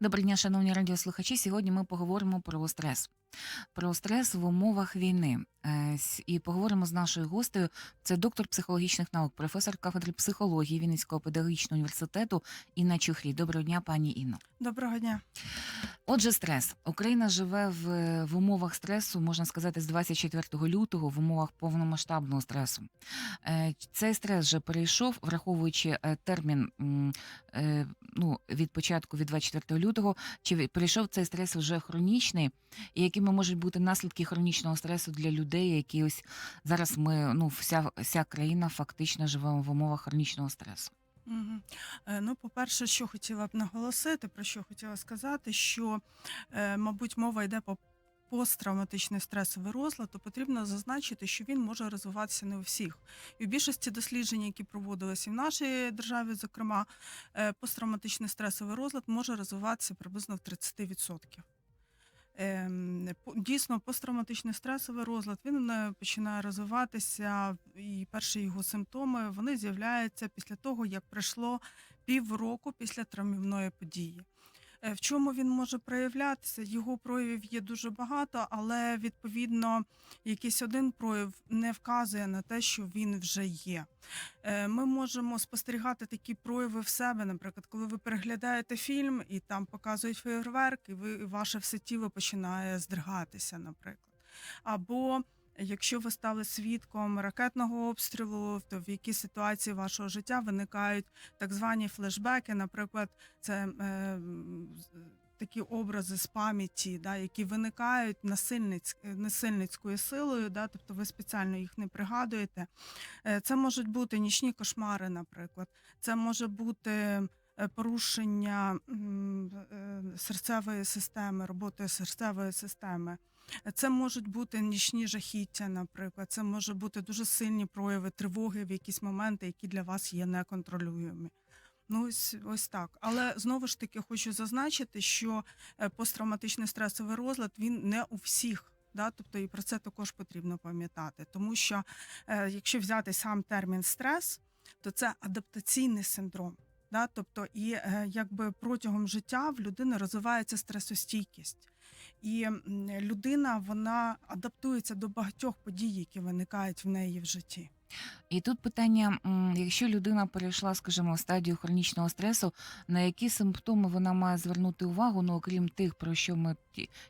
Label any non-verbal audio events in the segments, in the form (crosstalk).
Доброго дня, шановні радіослухачі. Сьогодні ми поговоримо про стрес. Про стрес в умовах війни. Е, І поговоримо з нашою гостею. Це доктор психологічних наук, професор кафедри психології Вінницького педагогічного університету Інна Чухрій. Доброго дня, пані Інно. Доброго дня. Отже, стрес. Україна живе в, в умовах стресу, можна сказати, з 24 лютого в умовах повномасштабного стресу. Е, Цей стрес вже перейшов, враховуючи е, термін ну, від початку від 24 лютого, чи прийшов цей стрес вже хронічний, і якими можуть бути наслідки хронічного стресу для людей, які ось зараз ми, ну, вся, вся країна фактично живемо в умовах хронічного стресу. Е, Ну, по-перше, що хотіла б наголосити, про що хотіла сказати, що, е, мабуть, мова йде по посттравматичний стресовий розлад, то потрібно зазначити, що він може розвиватися не у всіх. І в більшості досліджень, які проводилися в нашій державі, зокрема, е, посттравматичний стресовий розлад може розвиватися приблизно в 30%. Ем, Дійсно, посттравматичний стресовий розлад він е, починає розвиватися, і перші його симптоми вони з'являються після того, як пройшло півроку після травмівної події. Е, В чому він може проявлятися? Його проявів є дуже багато, але відповідно якийсь один прояв не вказує на те, що він вже є. Е, Ми можемо спостерігати такі прояви в себе, наприклад, коли ви переглядаєте фільм і там показують фейерверк, і ви і ваше все тіло починає здригатися, наприклад. Або якщо ви стали свідком ракетного обстрілу, то в якій ситуації вашого життя виникають так звані флешбеки, наприклад, це е, такі образи з пам'яті, да, які виникають насильниць, насильницькою силою, да, тобто ви спеціально їх не пригадуєте. Е, Це можуть бути нічні кошмари, наприклад. Це може бути е, порушення е, серцевої системи, роботи серцевої системи. Це можуть бути нічні жахіття, наприклад. Це може бути дуже сильні прояви тривоги в якісь моменти, які для вас є неконтролюємі. Ну, ось, ось так. Але знову ж таки хочу зазначити, що е, посттравматичний стресовий розлад він не у всіх. Да, тобто і про це також потрібно пам'ятати, тому що е, якщо взяти сам термін стрес, то це адаптаційний синдром. Да, тобто, і е, якби протягом життя в людини розвивається стресостійкість, і людина вона адаптується до багатьох подій, які виникають в неї в житті. І тут питання: якщо людина перейшла, скажімо, в стадію хронічного стресу, на які симптоми вона має звернути увагу, ну окрім тих, про що ми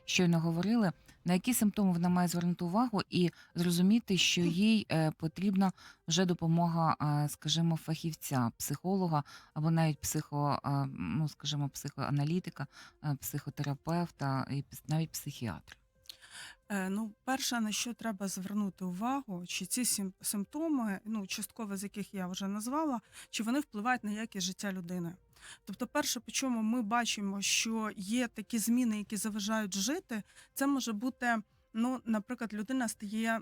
щойно говорили, на які симптоми вона має звернути увагу і зрозуміти, що їй е, потрібна вже допомога, е, скажімо, фахівця, психолога або навіть психо, е, ну скажімо, психоаналітика, психотерапевта і навіть психіатра. Ну, перше, на що треба звернути увагу, чи ці сим- симптоми, ну частково з яких я вже назвала, чи вони впливають на якість життя людини. Тобто, перше, по чому ми бачимо, що є такі зміни, які заважають жити, це може бути, ну, наприклад, людина стає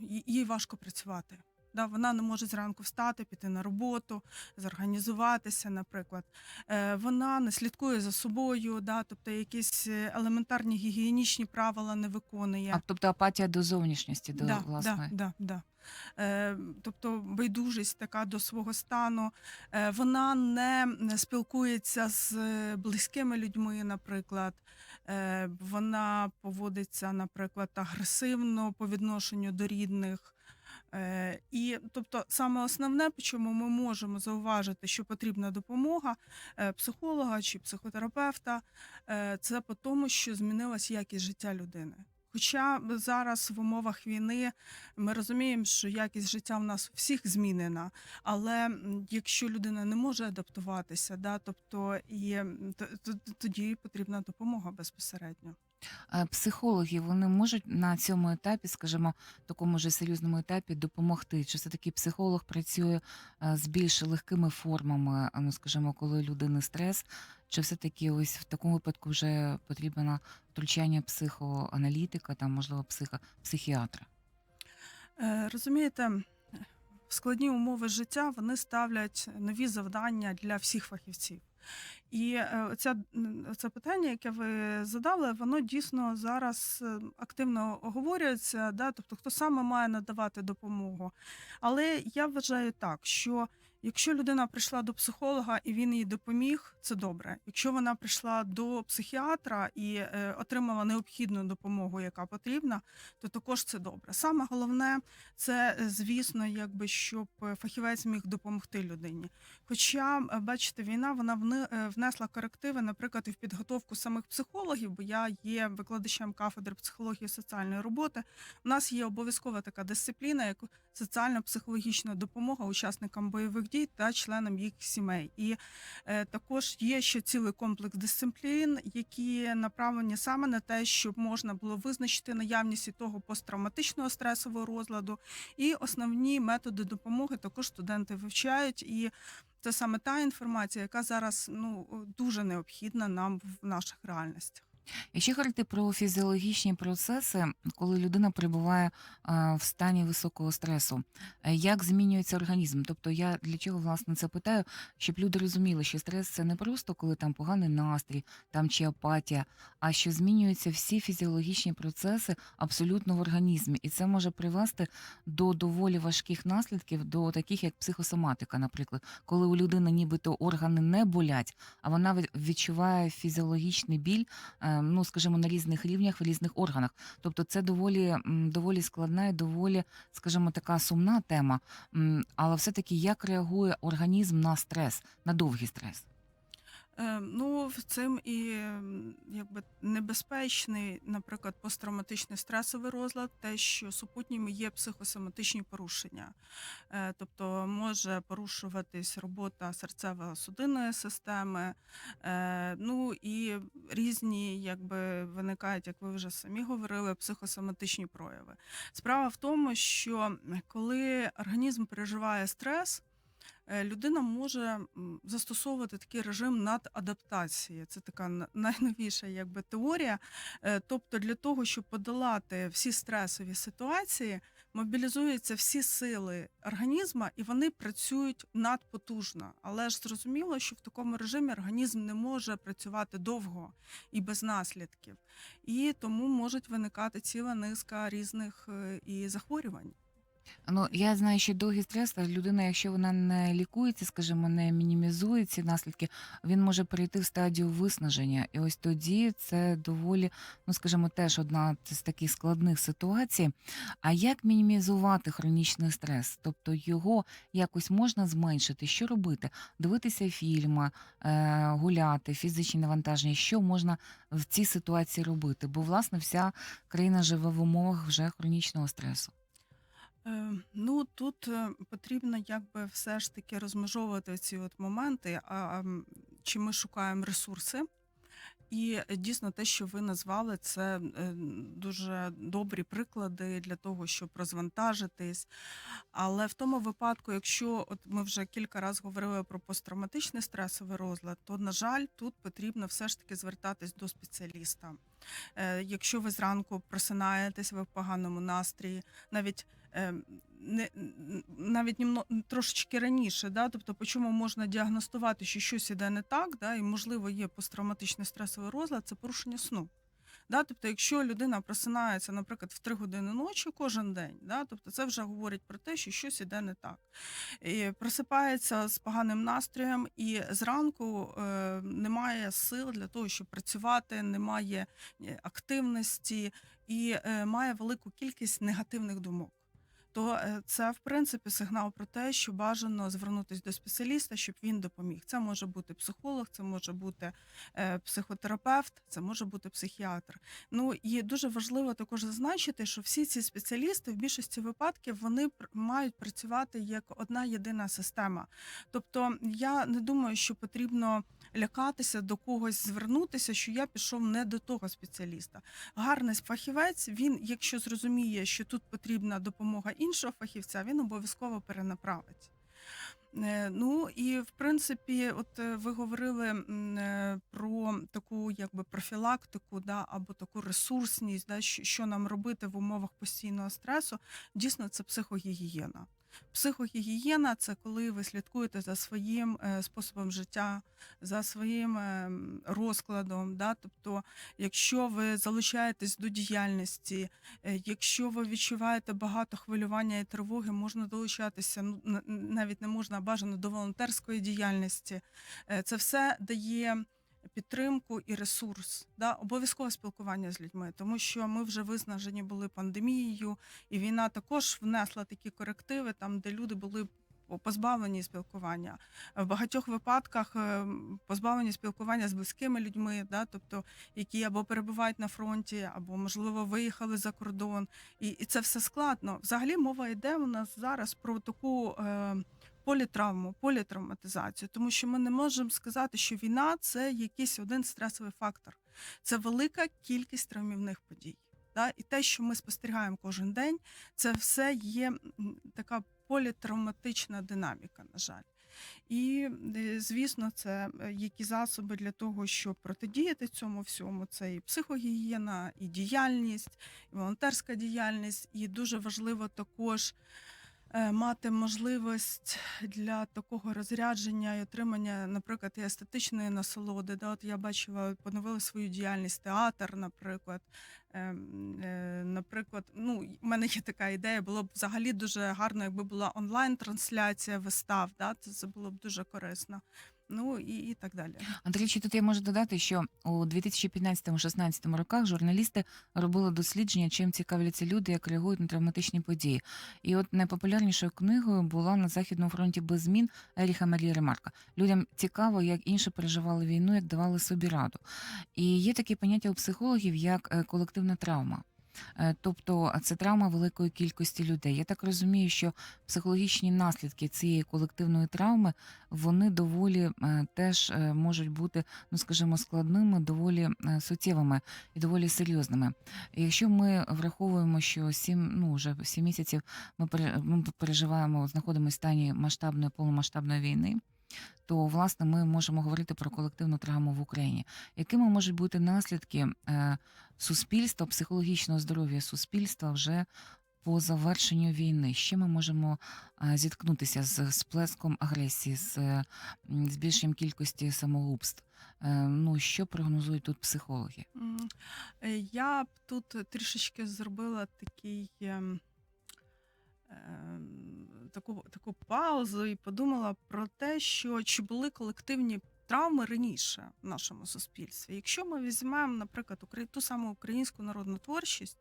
їй- їй важко працювати. Да, вона не може зранку встати, піти на роботу, зорганізуватися, наприклад. Е, вона не слідкує за собою, да, тобто якісь е, елементарні гігієнічні правила не виконує. А тобто апатія до зовнішністі, до да, власної. да, да, да. Е, тобто байдужість така до свого стану. Вона не спілкується з близькими людьми, наприклад. Вона поводиться, наприклад, агресивно по відношенню до рідних. Е, І тобто, саме основне, по чому ми можемо зауважити, що потрібна допомога е, психолога чи психотерапевта, е, це по тому, що змінилась якість життя людини. Хоча зараз в умовах війни ми розуміємо, що якість життя в нас всіх змінена, але якщо людина не може адаптуватися, да, тобто і тоді потрібна допомога безпосередньо. Е, Психологи вони можуть на цьому етапі, скажімо, такому вже серйозному етапі допомогти. Чи все таки психолог працює е, з більш легкими формами, ну скажімо, коли людини стрес, чи все таки ось в такому випадку вже потрібно втручання психоаналітика, там можливо психо, психіатра? Е, Розумієте, складні умови життя вони ставлять нові завдання для всіх фахівців. І ця це питання, яке ви задали, воно дійсно зараз е, активно оговорюється. Да? Тобто, хто саме має надавати допомогу. Але я вважаю так, що якщо людина прийшла до психолога і він їй допоміг, це добре. Якщо вона прийшла до психіатра і е, отримала необхідну допомогу, яка потрібна, то також це добре. Саме головне це, е, звісно, якби щоб фахівець міг допомогти людині. Хоча, бачите, війна вона е, внесла корективи, наприклад, і в підготовку самих психологів, бо я є викладачем кафедри психології і соціальної роботи. У нас є обов'язкова така дисципліна, як соціально-психологічна допомога учасникам бойових дій та членам їх сімей. І е, також є ще цілий комплекс дисциплін, які направлені саме на те, щоб можна було визначити наявність і того посттравматичного стресового розладу. І основні методи допомоги також студенти вивчають. І це саме та інформація, яка зараз ну дуже необхідна нам в наших реальностях. Якщо говорити про фізіологічні процеси, коли людина перебуває е, в стані високого стресу, е, як змінюється організм? Тобто я для чого власне це питаю, щоб люди розуміли, що стрес це не просто коли там поганий настрій, там чи апатія, а що змінюються всі фізіологічні процеси абсолютно в організмі, і це може привести до доволі важких наслідків, до таких як психосоматика, наприклад, коли у людини нібито органи не болять, а вона від- відчуває фізіологічний біль е, ну скажімо, на різних рівнях в різних органах. Тобто, це доволі доволі складна і доволі, скажімо, така сумна тема. Але все-таки як реагує організм на стрес, на довгий стрес? Е, Ну, цим і якби небезпечний, наприклад, посттравматичний стресовий розлад, те, що супутніми є психосоматичні порушення, Е, тобто може порушуватись робота серцево-судинної системи, е, ну і різні, якби виникають, як ви вже самі говорили, психосоматичні прояви. Справа в тому, що коли організм переживає стрес. Е, Людина може застосовувати такий режим нададаптації. Це така (laughs) найновіша якби, теорія. Е, Тобто, для того, щоб подолати всі стресові ситуації, мобілізуються всі сили організму, і вони працюють надпотужно. Але ж зрозуміло, що в такому режимі організм не може працювати довго і без наслідків. І тому можуть виникати ціла низка різних е, і захворювань. Ну я знаю, що довгий стрес та людина, якщо вона не лікується, скажімо, не мінімізує ці наслідки, він може перейти в стадію виснаження. І ось тоді це доволі, ну скажімо, теж одна з таких складних ситуацій. А як мінімізувати хронічний стрес? Тобто його якось можна зменшити? Що робити? Дивитися фільми, е, гуляти, фізичні навантаження. Що можна в цій ситуації робити? Бо власне вся країна живе в умовах вже хронічного стресу. Е, Ну тут е, потрібно якби все ж таки розмежовувати ці от моменти. А чи ми шукаємо ресурси? І дійсно те, що ви назвали, це е, дуже добрі приклади для того, щоб розвантажитись. Але в тому випадку, якщо от ми вже кілька разів говорили про посттравматичний стресовий розлад, то на жаль, тут потрібно все ж таки звертатись до спеціаліста. Е, Якщо ви зранку просинаєтесь, ви в поганому настрої, навіть е, не навіть німно трошечки раніше, да, тобто по чому можна діагностувати, що щось іде не так, да, і можливо є посттравматичний стресовий розлад, це порушення сну. Да, тобто, якщо людина просинається, наприклад, в 3 години ночі кожен день, да, тобто це вже говорить про те, що щось іде не так. І просипається з поганим настроєм, і зранку е, немає сил для того, щоб працювати, немає е, активності і е, має велику кількість негативних думок. То е, це в принципі сигнал про те, що бажано звернутися до спеціаліста, щоб він допоміг. Це може бути психолог, це може бути е, психотерапевт, це може бути психіатр. Ну і дуже важливо також зазначити, що всі ці спеціалісти в більшості випадків вони мають працювати як одна єдина система. Тобто я не думаю, що потрібно лякатися до когось звернутися, що я пішов не до того спеціаліста. Гарний фахівець, він, якщо зрозуміє, що тут потрібна допомога іншого фахівця, він обов'язково перенаправить. Е, Ну і в принципі, от е, ви говорили е, про таку якби профілактику, да, або таку ресурсність, да, що, що нам робити в умовах постійного стресу. Дійсно, це психогігієна. Психогігієна це коли ви слідкуєте за своїм е, способом життя, за своїм е, розкладом. Да? Тобто, якщо ви залучаєтесь до діяльності, е, якщо ви відчуваєте багато хвилювання і тривоги, можна долучатися. Ну навіть не можна а бажано до волонтерської діяльності. Це все дає підтримку і ресурс, да, обов'язкове спілкування з людьми, тому що ми вже виснажені були пандемією, і війна також внесла такі корективи, там де люди були позбавлені спілкування. В багатьох випадках е, позбавлені спілкування з близькими людьми, да, тобто які або перебувають на фронті, або можливо виїхали за кордон. І, і це все складно. Взагалі мова йде у нас зараз про таку. Е, Політравму, політравматизацію, тому що ми не можемо сказати, що війна це якийсь один стресовий фактор, це велика кількість травмівних подій. Да? І те, що ми спостерігаємо кожен день, це все є така політравматична динаміка, на жаль. І, е, звісно, це е, які засоби для того, щоб протидіяти цьому всьому. Це і психогігієна, і діяльність, і волонтерська діяльність, і дуже важливо також мати можливість для такого розрядження і отримання, наприклад, і естетичної насолоди. Да, от я бачила, поновили свою діяльність театр, наприклад. Ем, е, Наприклад, ну в мене є така ідея. Було б взагалі дуже гарно, якби була онлайн-трансляція вистав. Да, це було б дуже корисно. Ну і, і так далі. Андрій, чи тут я можу додати, що у 2015-16 роках журналісти робили дослідження, чим цікавляться люди, як реагують на травматичні події. І от найпопулярнішою книгою була на західному фронті без змін Еріха Марії Ремарка. Людям цікаво, як інші переживали війну, як давали собі раду. І є таке поняття у психологів як е, колективна травма. Е, Тобто це травма великої кількості людей. Я так розумію, що психологічні наслідки цієї колективної травми вони доволі е, теж е, можуть бути, ну скажімо, складними, доволі суттєвими і доволі серйозними. Якщо ми враховуємо, що сім, ну вже сім місяців ми переживаємо, знаходимося в стані масштабної повномасштабної війни. То власне ми можемо говорити про колективну травму в Україні. Якими можуть бути наслідки е, суспільства, психологічного здоров'я суспільства вже по завершенню війни? Чим ми можемо е, зіткнутися з сплеском агресії, з е, збільшенням кількості самогубств? Ну що прогнозують тут психологи? Я б тут трішечки зробила такий. Ем, Таку, таку паузу і подумала про те, що чи були колективні травми раніше в нашому суспільстві. Якщо ми візьмемо, наприклад, ту саму українську народну творчість,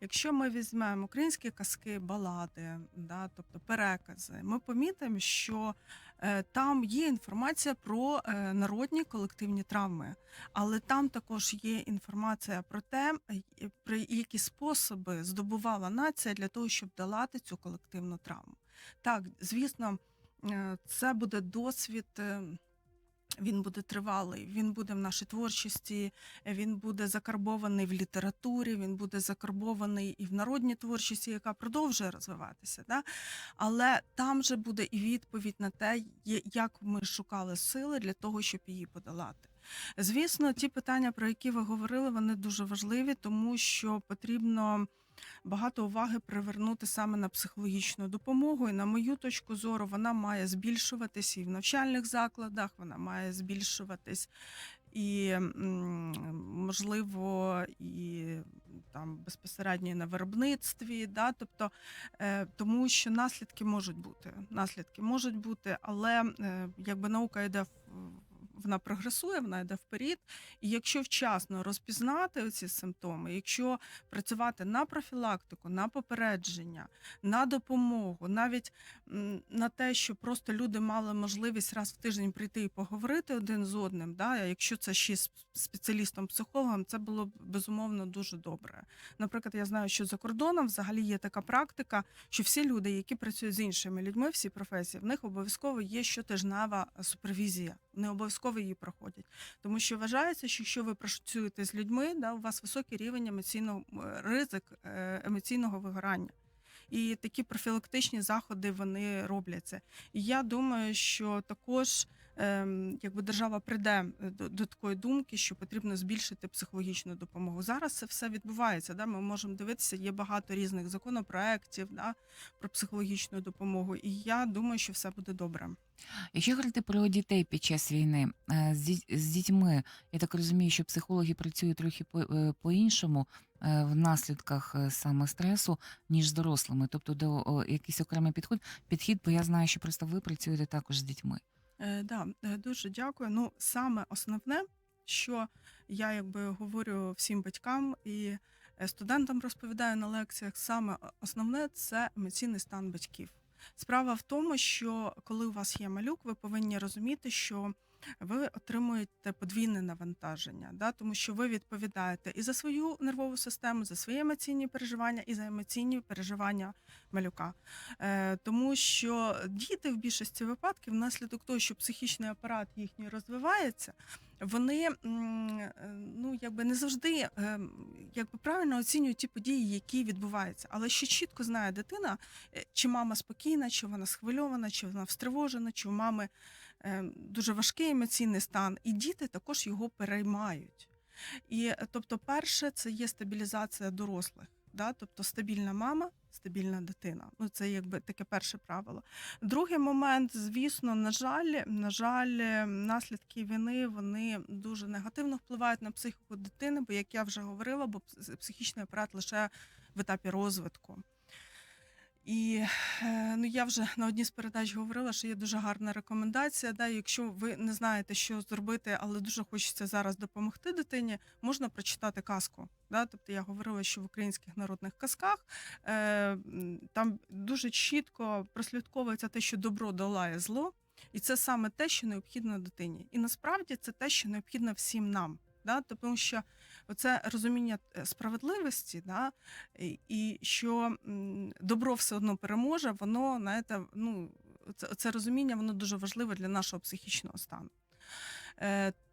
якщо ми візьмемо українські казки, балади, да, тобто перекази, ми помітимо, що е, там є інформація про е, народні колективні травми. Але там також є інформація про те, про які способи здобувала нація для того, щоб долати цю колективну травму. Так, звісно, е, це буде досвід. Він буде тривалий, він буде в нашій творчості, він буде закарбований в літературі, він буде закарбований і в народній творчості, яка продовжує розвиватися. Да? Але там же буде і відповідь на те, як ми шукали сили для того, щоб її подолати. Звісно, ті питання, про які ви говорили, вони дуже важливі, тому що потрібно багато уваги привернути саме на психологічну допомогу. І на мою точку зору, вона має збільшуватись і в навчальних закладах, вона має збільшуватись і, можливо, і там безпосередньо на виробництві, да, тобто, е, тому що наслідки можуть бути. Наслідки можуть бути, але е, якби наука йде в. Вона прогресує, вона йде вперед. І якщо вчасно розпізнати ці симптоми, якщо працювати на профілактику, на попередження, на допомогу, навіть на те, що просто люди мали можливість раз в тиждень прийти і поговорити один з одним, да, якщо це ще з спеціалістом-психологом, це було б безумовно дуже добре. Наприклад, я знаю, що за кордоном взагалі є така практика, що всі люди, які працюють з іншими людьми, всі професії, в них обов'язково є щотижнева супервізія. Вони обов'язково її проходять. Тому що вважається, що якщо ви працюєте з людьми, да, у вас високий рівень емоційного ризик е, емоційного вигорання. І такі профілактичні заходи вони робляться. І я думаю, що також якби держава прийде е, до, до такої думки, що потрібно збільшити психологічну допомогу. Зараз це все відбувається. Да? Ми можемо дивитися, є багато різних законопроєктів да, про психологічну допомогу. І я думаю, що все буде добре. Якщо говорити про дітей під час війни е, з дітьми, я так розумію, що психологи працюють трохи по- е, по-іншому е, в наслідках саме стресу, ніж з дорослими. Тобто до якийсь окремий підхід, підхід, бо я знаю, що просто ви працюєте також з дітьми. Е, да, е, дуже дякую. Ну, саме основне, що я якби говорю всім батькам і е, студентам розповідаю на лекціях, саме основне це емоційний стан батьків. Справа в тому, що коли у вас є малюк, ви повинні розуміти, що ви отримуєте подвійне навантаження, да? тому що ви відповідаєте і за свою нервову систему, за свої емоційні переживання, і за емоційні переживання малюка. Е, тому що діти в більшості випадків, внаслідок того, що психічний апарат їхній розвивається, вони е, ну якби не завжди е, якби правильно оцінюють ті події, які відбуваються. Але ще чітко знає дитина, е, чи мама спокійна, чи вона схвильована, чи вона встривожена, чи у мами дуже важкий емоційний стан, і діти також його переймають. І е, тобто, перше, це є стабілізація дорослих. Да? Тобто стабільна мама, стабільна дитина. Ну це якби таке перше правило. Другий момент, звісно, на жаль, на жаль, е, наслідки війни вони дуже негативно впливають на психіку дитини, бо як я вже говорила, бо психічний апарат лише в етапі розвитку. І е, ну я вже на одній з передач говорила, що є дуже гарна рекомендація. Да, якщо ви не знаєте, що зробити, але дуже хочеться зараз допомогти дитині, можна прочитати казку. Да? Тобто я говорила, що в українських народних казках е, там дуже чітко прослідковується те, що добро долає зло, і це саме те, що необхідно дитині. І насправді це те, що необхідно всім нам. Да? Тому що оце розуміння е, справедливості, да? і, що добро все одно переможе, воно знаєте, ну, це, це розуміння воно дуже важливе для нашого психічного стану.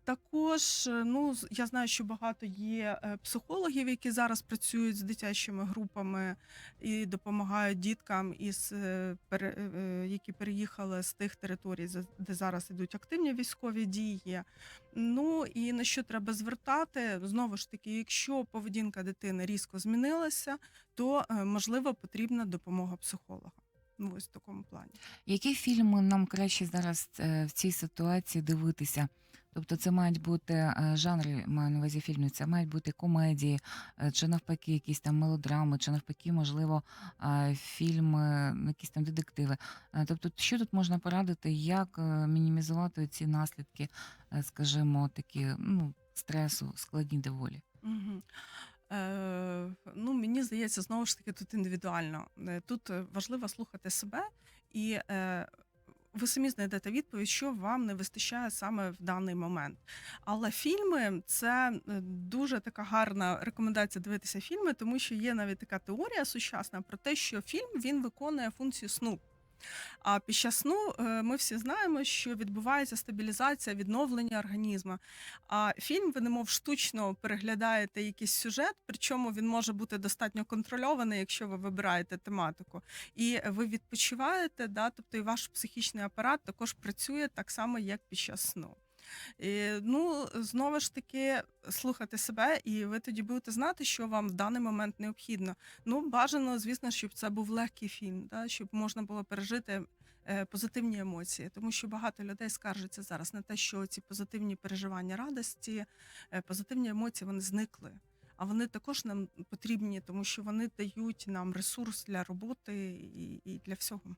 Також, е, ну, я знаю, що багато є е, психологів, які зараз працюють з дитячими групами і допомагають діткам, із, е, які переїхали з тих територій, де зараз ідуть активні військові дії. Ну і на що треба звертати? Знову ж таки, якщо поведінка дитини різко змінилася, то можливо потрібна допомога психолога. Ну, ось в такому плані. Які фільми нам краще зараз в цій ситуації дивитися? Тобто це мають бути е, жанри, маю на увазі фільмів, це мають бути комедії, е, чи навпаки, якісь там мелодрами, чи навпаки, можливо, фільми, ну, якісь там детективи. Е, Тобто, що тут можна порадити, як мінімізувати ці наслідки, скажімо, такі ну, стресу, складні доволі? Ну, мені здається, знову ж таки, тут індивідуально. Тут важливо слухати себе, і ви самі знайдете відповідь, що вам не вистачає саме в даний момент. Але фільми це е, дуже така гарна рекомендація дивитися фільми, тому що є навіть така теорія сучасна про те, що фільм він виконує функцію сну. А під час сну е, ми всі знаємо, що відбувається стабілізація, відновлення організму. А фільм ви немов штучно переглядаєте якийсь сюжет, причому він може бути достатньо контрольований, якщо ви вибираєте тематику. І ви відпочиваєте, да, тобто і ваш психічний апарат також працює так само, як під час сну. І, ну, знову ж таки, слухати себе, і ви тоді будете знати, що вам в даний момент необхідно. Ну, бажано, звісно, щоб це був легкий фільм, да, щоб можна було пережити е, позитивні емоції, тому що багато людей скаржаться зараз на те, що ці позитивні переживання радості, е, позитивні емоції вони зникли. А вони також нам потрібні, тому що вони дають нам ресурс для роботи і, і для всього.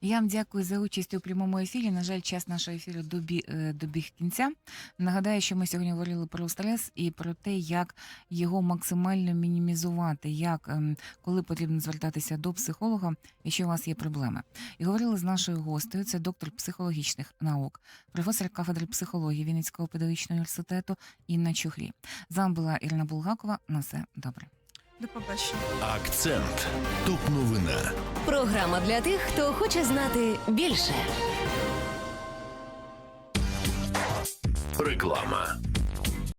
Я вам дякую за участь у прямому ефірі. На жаль, час нашого ефіру добі, е, добіг кінця. Нагадаю, що ми сьогодні говорили про стрес і про те, як його максимально мінімізувати, як ем, коли потрібно звертатися до психолога, якщо у вас є проблеми. І говорили з нашою гостею, це доктор психологічних наук, професор кафедри психології Вінницького педагогічного університету Інна Чухрі. З вами була Ірина Булгакова. На все добре. До побачення. Акцент. Топ новина. Програма для тих, хто хоче знати більше. Реклама.